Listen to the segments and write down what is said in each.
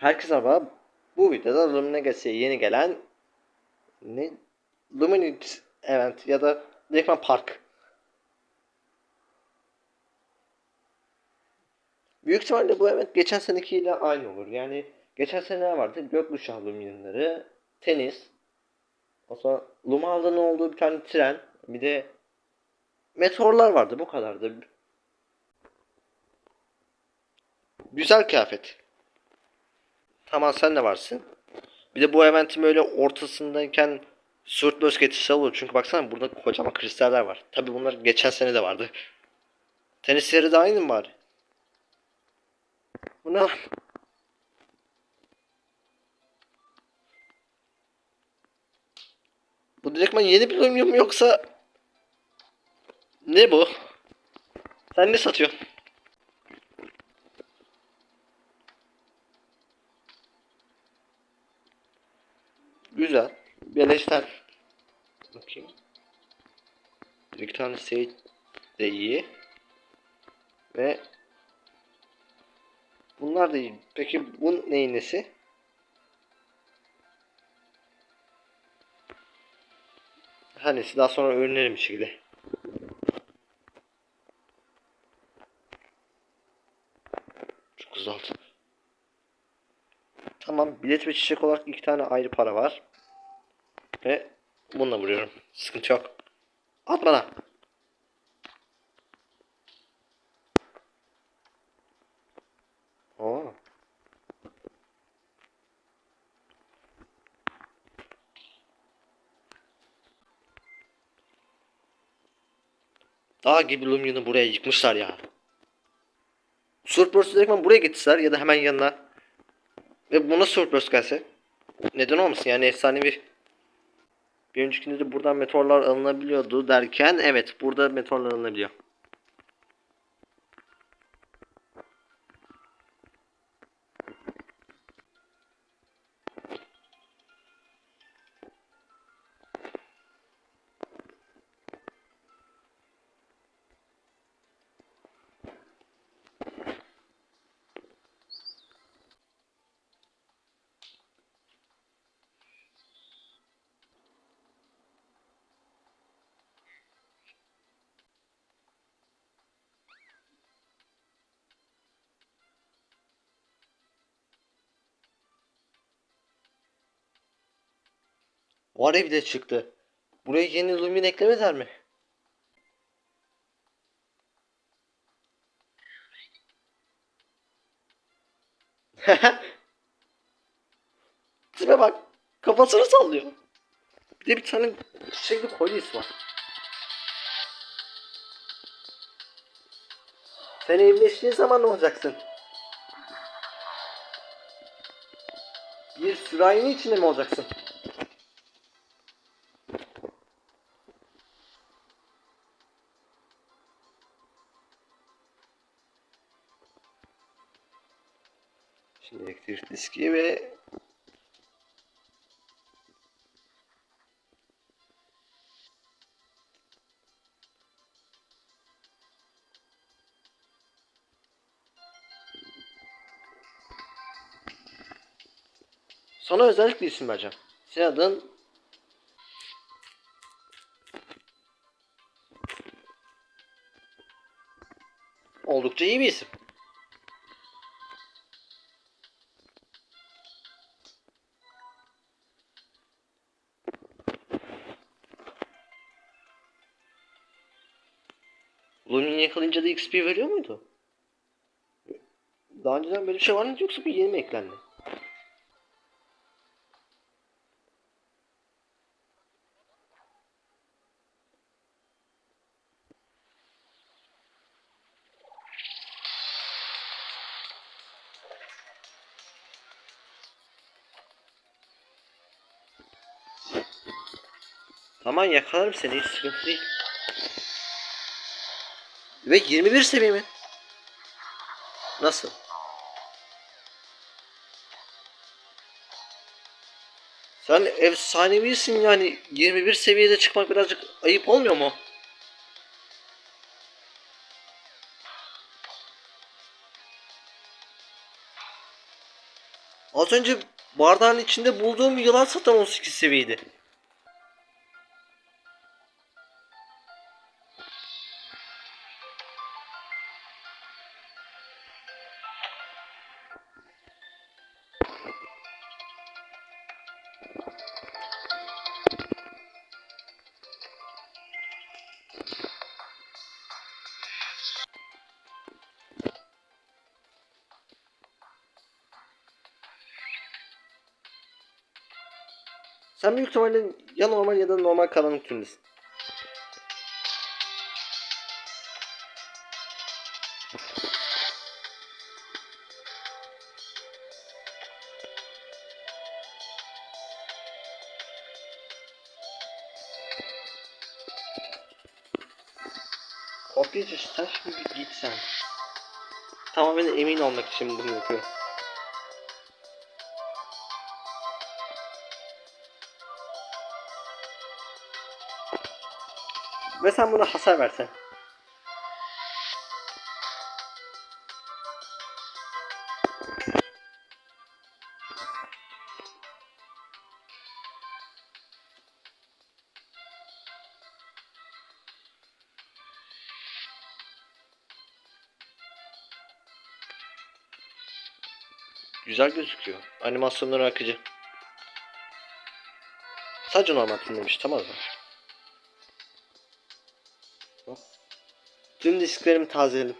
Herkese merhaba. Bu videoda Luminegas'e yeni gelen ne? Luminite Event ya da direktman Park. Büyük ihtimalle bu event geçen senekiyle aynı olur. Yani geçen sene ne vardı? Gökkuşağı Luminleri, tenis, o sonra Lumal'da ne olduğu bir tane tren, bir de meteorlar vardı. Bu kadardı. Güzel kıyafet. Tamam sen de varsın. Bir de bu eventin böyle ortasındayken Surtlös getirse olur. Çünkü baksana burada kocaman kristaller var. Tabi bunlar geçen sene de vardı. Tenis yeri de aynı mı bari? Bu ne? Bu direktman yeni bir oyun mu yoksa ne bu? Sen ne satıyorsun? Güzel. Beleşten. Bakayım. Bir tane Sage de iyi. Ve bunlar da iyi. Peki bu neyin nesi? Her neyse daha sonra öğrenirim bir şekilde. Çok oldu. Tamam bilet ve çiçek olarak iki tane ayrı para var. Ve bununla vuruyorum. Sıkıntı yok. At bana. Oo. Dağ gibi Lumion'u buraya yıkmışlar ya. Surburst'u direktmen buraya getirseler ya da hemen yanına. Ve buna Surburst gelse. Neden olmasın yani efsanevi. Bir öncekinde de buradan meteorlar alınabiliyordu derken evet burada meteorlar alınabiliyor. Var bile çıktı. Buraya yeni lumin eklemediler mi? Tipe bak. Kafasını sallıyor. Bir de bir tane çiçekli kolyesi var. Sen evleştiğin zaman ne olacaksın? Bir sürahinin içinde mi olacaksın? Diski ve Sana özellikle isim vereceğim. Senin adın oldukça iyi bir isim. Yakalayınca da XP veriyor muydu? Daha önceden böyle bir şey var mıydı yoksa bu yeni mi eklendi? Tamam yakalarım seni hiç sıkıntı değil. Ve 21 seviye mi? Nasıl? Sen efsanevisin yani 21 seviyede çıkmak birazcık ayıp olmuyor mu? Az önce bardağın içinde bulduğum yılan satan 18 seviyeydi. Sen büyük ihtimalle ya normal ya da normal karanlık türündesin. Kopyacı sen şimdi bir git sen. Tamamen emin olmak için bunu yapıyorum. Ve sen buna hasar versen. Güzel gözüküyor. Animasyonları akıcı. Sadece normal filmlemiş tamam mı? Tüm disklerimi tazeledim.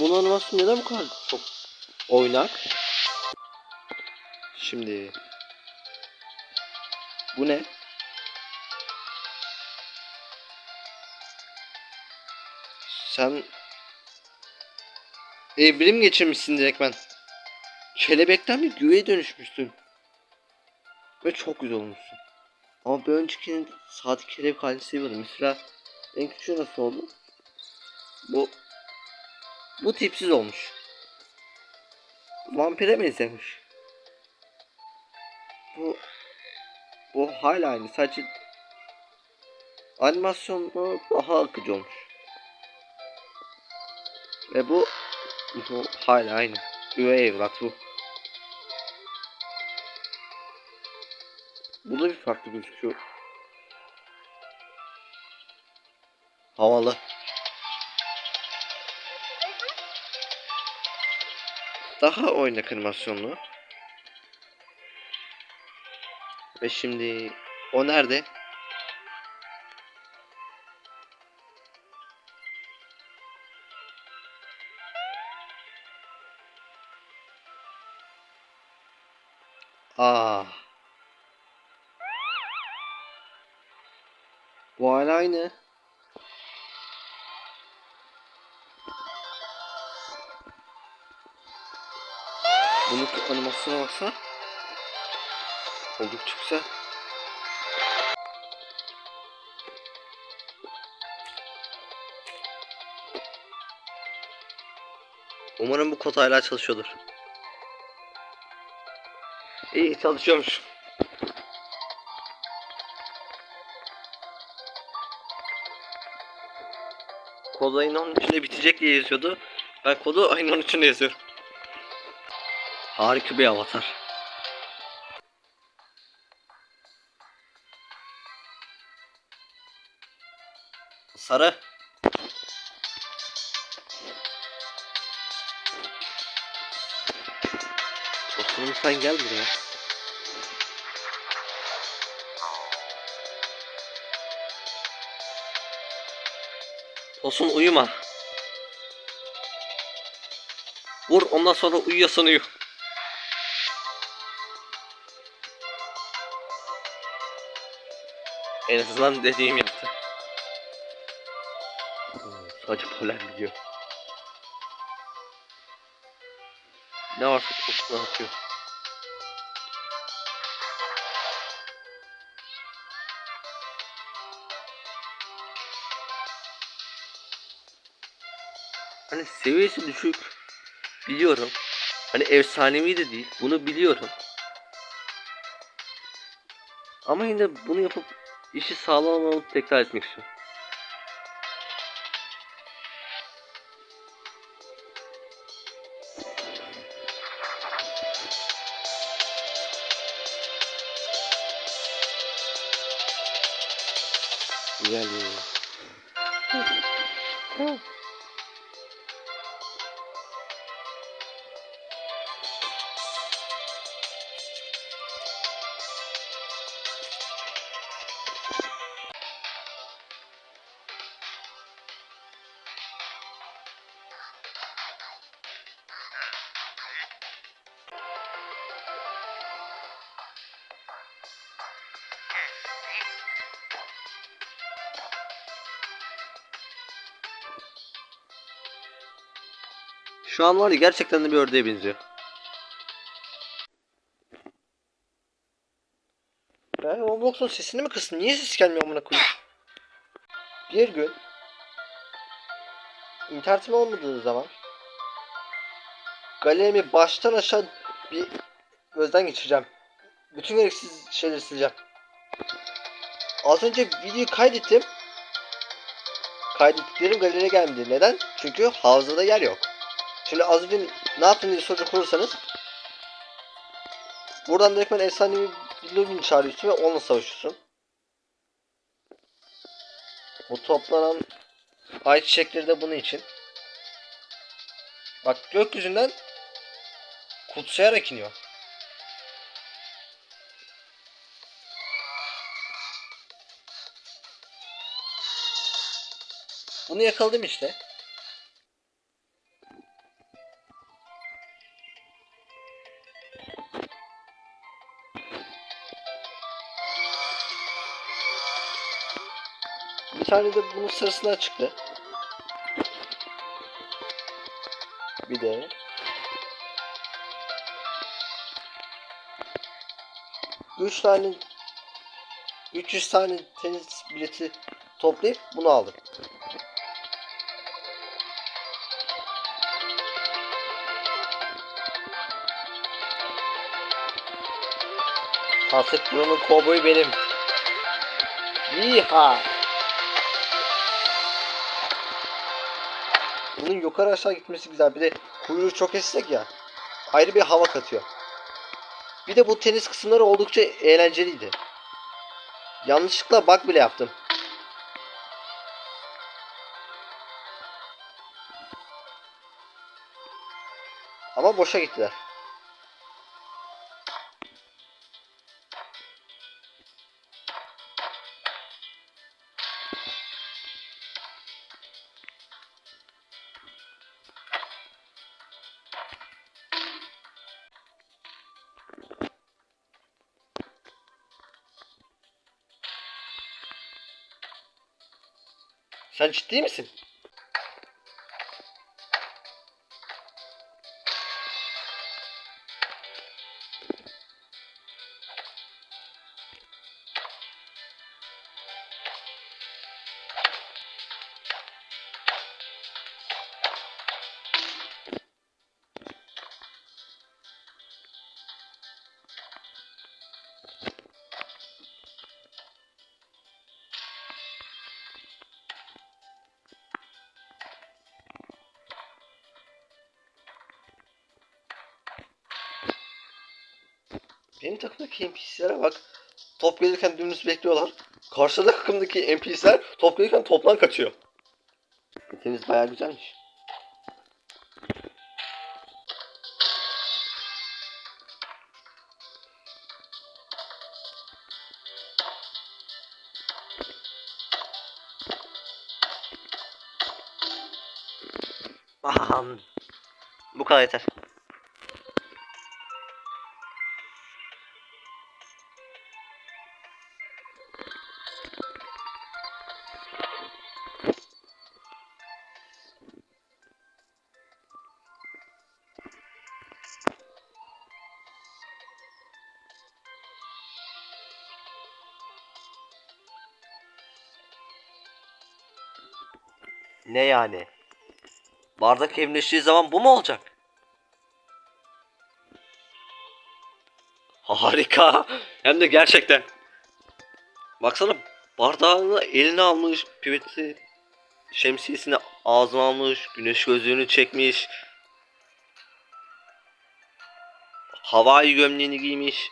Bunun animasyonu neden bu kadar çok oynak? Şimdi bu ne? Sen evrim geçirmişsin direktmen. Kelebekten bir güveye dönüşmüşsün. Ve çok güzel olmuşsun. Ama bir öncekinin saat kelebek halini seviyordum. Mesela en küçüğü nasıl oldu? Bu bu tipsiz olmuş. Vampire benzemiş. Bu bu hala aynı. Sadece animasyonu daha akıcı olmuş. Ve bu bu hala aynı. Üvey evlat bu. Bu da bir farklı gözüküyor. Havalı. Daha oynak animasyonlu. Ve şimdi o nerede? Aa. Bu hala aynı. Animasyona baksana. Oldukça güzel. Umarım bu kod hala çalışıyordur. İyi çalışıyormuş. Kod ayın 13'ünde bitecek diye yazıyordu. Ben kodu ayın 13'ünde yazıyorum. Harika bir avatar. Sarı. Dostum sen gel buraya. Tosun uyuma. Vur ondan sonra uyuyasın uyu. En azından dediğim yaptı. Sadece polen biliyor. Ne varsa koşuna atıyor. Hani seviyesi düşük biliyorum. Hani efsanevi de değil. Bunu biliyorum. Ama yine bunu yapıp işi sağlam alıp tekrar etmek istiyorum. Güzel ya. Şu an var ya gerçekten de bir ördeğe benziyor. Ben Roblox'un sesini mi kıstın? Niye ses gelmiyor amına koyayım? Bir gün internetim olmadığı zaman galerimi baştan aşağı bir gözden geçireceğim. Bütün gereksiz şeyleri sileceğim. Az önce videoyu kaydettim. Kaydettiklerim galeriye gelmedi. Neden? Çünkü havzada yer yok. Şimdi az önce ne yaptın diye soracak olursanız buradan direktmen efsanevi bir lobin çağırıyorsun ve onunla savaşıyorsun. Bu toplanan ay çiçekleri de bunun için. Bak gökyüzünden kutsayarak iniyor. Bunu yakaladım işte. Bir tane de bunun sırasından çıktı. Bir de Üç tane 300 tane tenis bileti toplayıp bunu aldım. Artık buranın kovboyu benim. Yiha! Bunun yukarı aşağı gitmesi güzel. Bir de kuyruğu çok esnek ya. Ayrı bir hava katıyor. Bir de bu tenis kısımları oldukça eğlenceliydi. Yanlışlıkla bug bile yaptım. Ama boşa gittiler. Sen ciddi misin? NPC'lere bak. Top gelirken dümdüz bekliyorlar. Karşıda takımdaki NPC'ler top gelirken toplan kaçıyor. Temiz bayağı güzelmiş. Aham. Bu kadar yeter. Ne yani? Bardak evrimleştiği zaman bu mu olacak? Harika. Hem de gerçekten. Baksana bardağını eline almış, pipeti şemsiyesini ağzına almış, güneş gözlüğünü çekmiş. Havai gömleğini giymiş.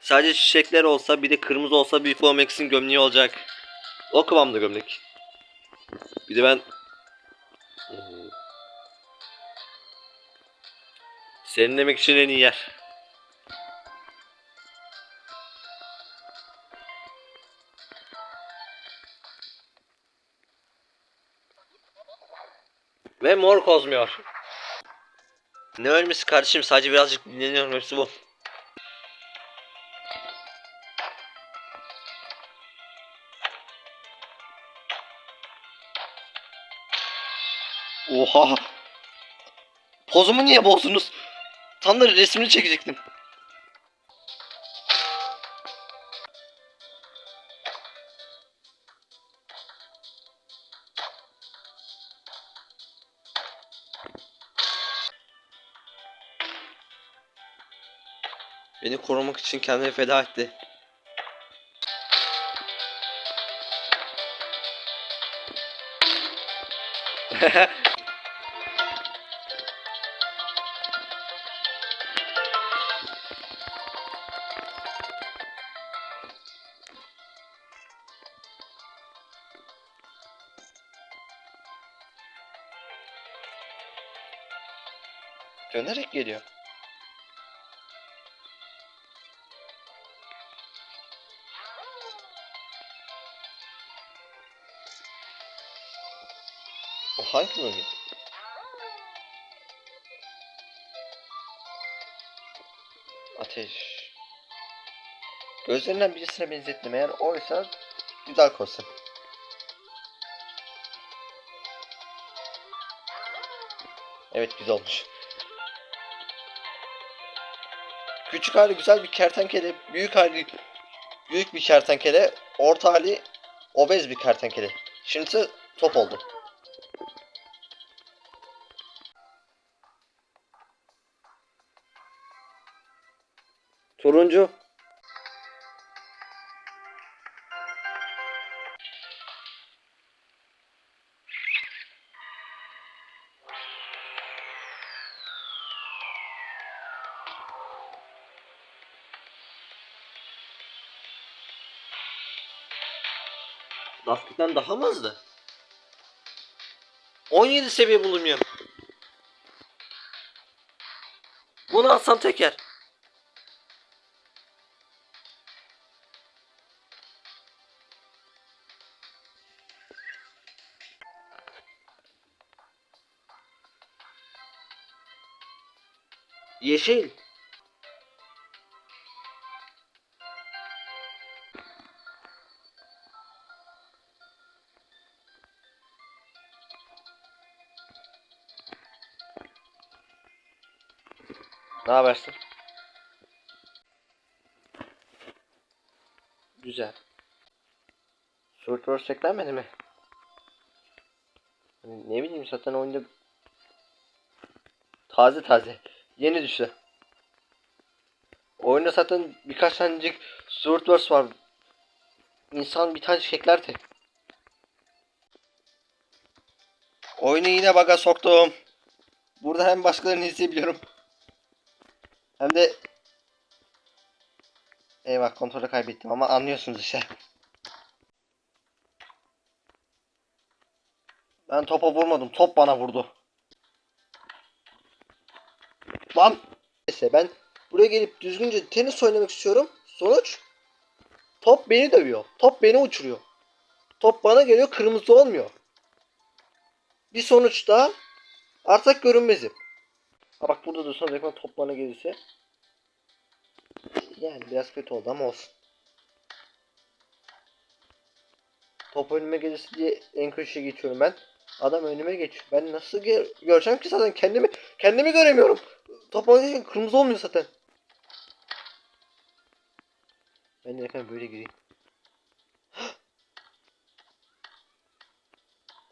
Sadece çiçekler olsa bir de kırmızı olsa bir Max'in gömleği olacak. O kıvamda gömlek. Bir de ben Hmm. Serinlemek için en iyi yer. Ve mor kozmuyor. Ne ölmesi kardeşim sadece birazcık dinleniyorum hepsi bu. Oha. Pozumu niye bozdunuz? Tam da resmini çekecektim. Beni korumak için kendini feda etti. geliyor. O hangi bölge? Ateş. Gözlerinden birisine benzettim eğer oysa güzel kostüm. Evet güzel olmuş. Küçük hali güzel bir kertenkele, büyük hali büyük bir kertenkele, orta hali obez bir kertenkele. Şimdi ise top oldu. Turuncu. Lastikten daha mı hızlı? 17 seviye bulunmuyor. Bunu alsam teker. Yeşil. Ne habersin? Güzel. Sword eklenmedi mi? Hani ne bileyim zaten oyunda taze taze yeni düştü. Oyunda zaten birkaç tanecik Sword Wars var. İnsan bir tane eklerdi. Oyunu yine baga soktum. Burada hem başkalarını izleyebiliyorum. Hem de Eyvah kontrolü kaybettim ama anlıyorsunuz işte. Ben topa vurmadım. Top bana vurdu. Lan! Neyse ben buraya gelip düzgünce tenis oynamak istiyorum. Sonuç top beni dövüyor. Top beni uçuruyor. Top bana geliyor kırmızı olmuyor. Bir sonuç daha artık görünmezim. Ha bak burada dursun reklam top bana gelirse. Yani biraz kötü oldu ama olsun. Top önüme gelirse diye en köşeye geçiyorum ben. Adam önüme geçiyor. Ben nasıl gö- göreceğim ki zaten kendimi kendimi göremiyorum. Top bana gelirken kırmızı olmuyor zaten. Ben yakın böyle gireyim.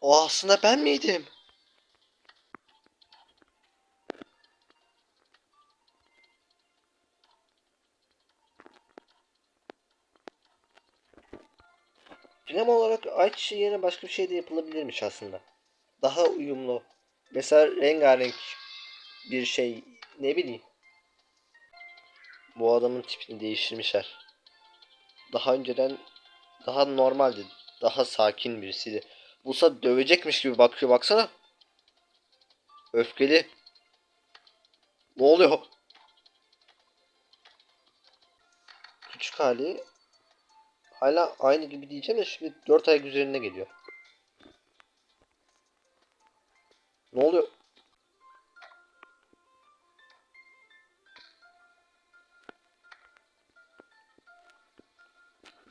O aslında ben miydim? Film olarak ayçiçeği yerine başka bir şey de yapılabilirmiş aslında. Daha uyumlu. Mesela rengarenk bir şey ne bileyim. Bu adamın tipini değiştirmişler. Daha önceden daha normaldi. Daha sakin birisiydi. Bulsa dövecekmiş gibi bakıyor baksana. Öfkeli. Ne oluyor? Küçük hali hala aynı gibi diyeceğim de şimdi 4 ayak üzerine geliyor. Ne oluyor?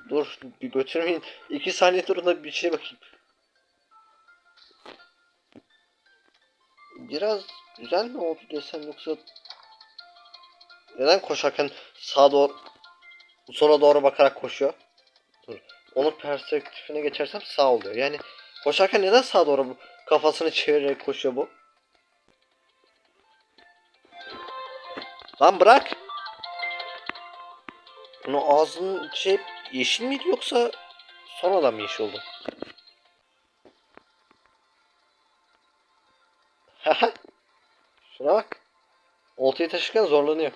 Dur bir götürmeyin. 2 saniye durun bir şey bakayım. Biraz güzel mi oldu desem yoksa neden koşarken sağa doğru sola doğru bakarak koşuyor? Dur. Onun perspektifine geçersem sağ oluyor. Yani koşarken neden sağa doğru bu- kafasını çevirerek koşuyor bu? Lan bırak. Bunu ağzının şey yeşil miydi yoksa sonradan mı yeşil oldu? Şuna bak. Oltayı taşırken zorlanıyor.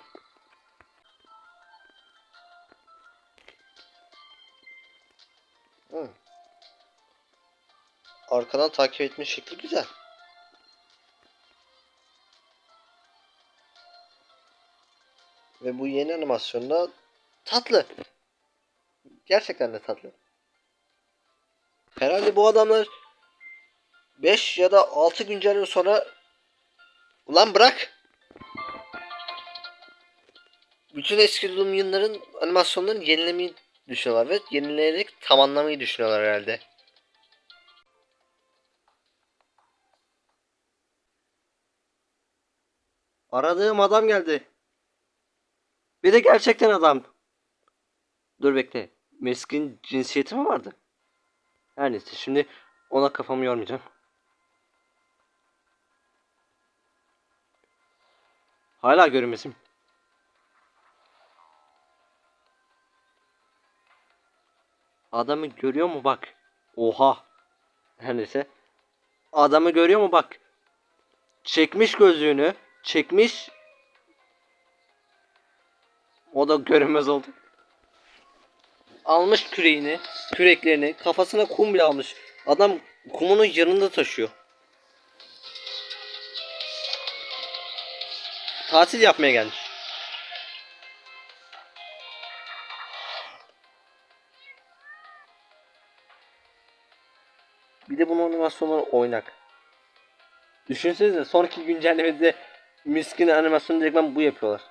Hı. Arkadan takip etme şekli güzel. Ve bu yeni animasyonda tatlı. Gerçekten de tatlı. Herhalde bu adamlar 5 ya da 6 güncelleme sonra Ulan bırak. Bütün eski Doom yayınların animasyonlarını yenilemeyi düşünüyorlar ve yenileyerek tamamlamayı düşünüyorlar herhalde. Aradığım adam geldi. Bir de gerçekten adam. Dur bekle. Meskin cinsiyeti mi vardı? Her neyse şimdi ona kafamı yormayacağım. Hala görünmesin. Adamı görüyor mu bak. Oha. Her neyse. Adamı görüyor mu bak. Çekmiş gözlüğünü. Çekmiş. O da görünmez oldu. Almış küreğini, küreklerini, kafasına kum bile almış. Adam kumunu yanında taşıyor. Tatil yapmaya gelmiş. Bir de bunun animasyonları oynak. Düşünsenize sonraki güncellemede miskin animasyonu direktmen bu yapıyorlar.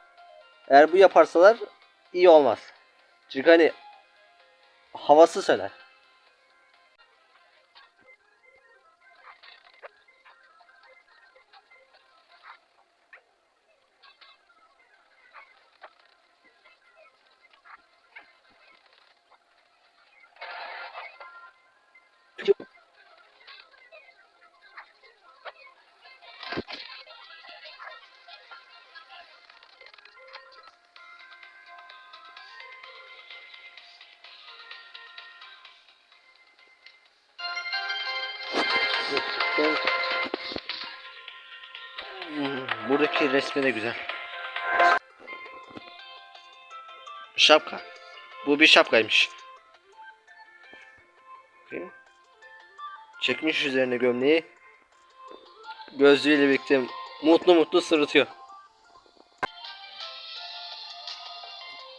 Eğer bu yaparsalar iyi olmaz. Çünkü hani havası söner. Buradaki resmi de güzel. Şapka. Bu bir şapkaymış. Çekmiş üzerine gömleği. Gözlüğüyle birlikte mutlu mutlu sırıtıyor.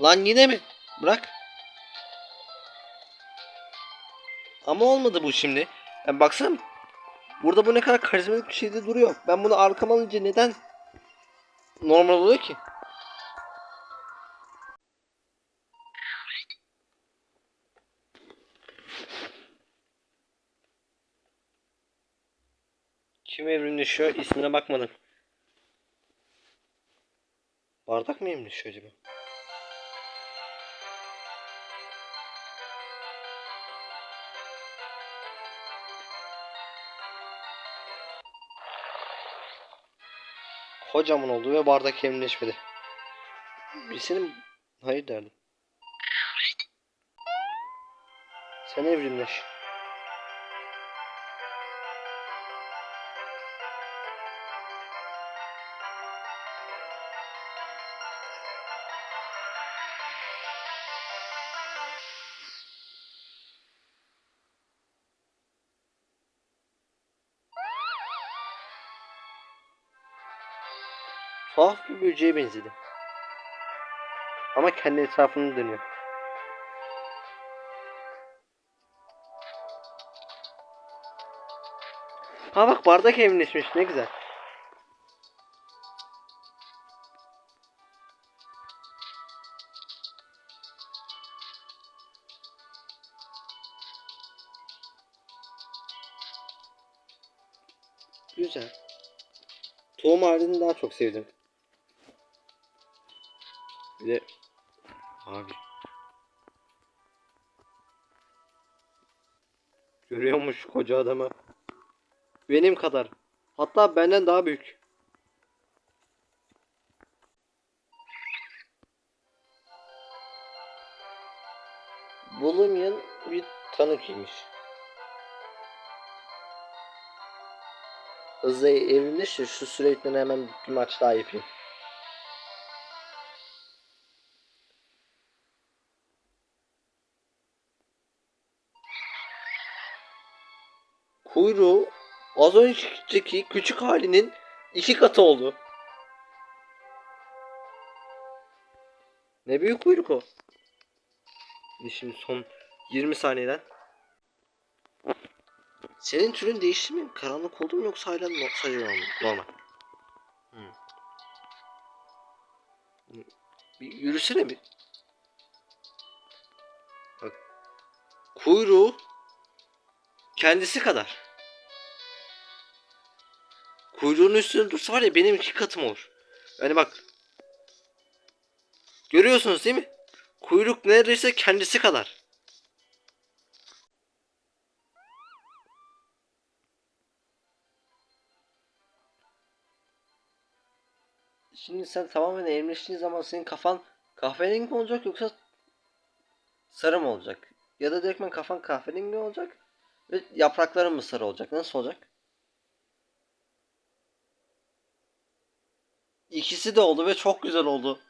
Lan yine mi? Bırak. Ama olmadı bu şimdi. Yani baksana. Burada bu ne kadar karizmatik bir şeyde duruyor. Ben bunu arkama alınca neden normal oluyor ki? Kim evrimleşiyor? İsmine bakmadım. Bardak mı evrimleşiyor acaba? Kocaman oldu ve bardak evrimleşmedi. Bir senin hayır derdim. Sen evrimleş. Tuhaf bir böceğe benzedi. Ama kendi etrafını dönüyor. Ha bak bardak evrimleşmiş ne güzel. Güzel. Tohum halini daha çok sevdim. De abi görüyormuş koca adamı. Benim kadar. Hatta benden daha büyük. Bulunmayan bir tanıkıymış. Hızlı evrimleş de şu süre hemen bir maç daha yapayım. Kuyruğu az önceki küçük halinin iki katı oldu. Ne büyük kuyruk o. Şimdi son 20 saniyeden. Senin türün değişti mi? Karanlık oldu mu yoksa hala sadece normal? normal? Hmm. Bir yürüsene bir. Bak. Kuyruğu kendisi kadar. Kuyruğunun üstünde dursa var ya benim iki katım olur. Yani bak. Görüyorsunuz değil mi? Kuyruk neredeyse kendisi kadar. Şimdi sen tamamen evrimleştiğin zaman senin kafan kahverengi mi olacak yoksa sarı mı olacak? Ya da direktmen kafan kahverengi mi olacak ve yaprakların mı sarı olacak? Nasıl olacak? İkisi de oldu ve çok güzel oldu.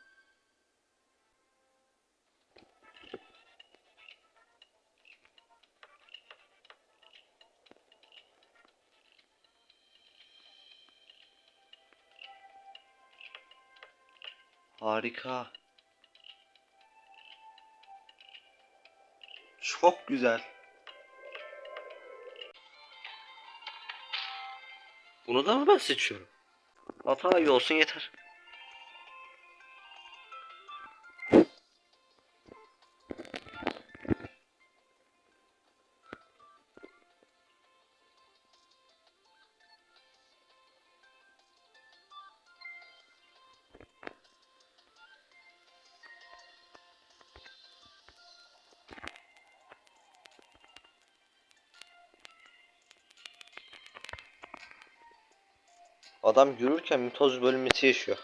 Harika. Çok güzel. Bunu da mı ben seçiyorum? Hata iyi olsun yeter. Adam yürürken mitoz bölünmesi yaşıyor.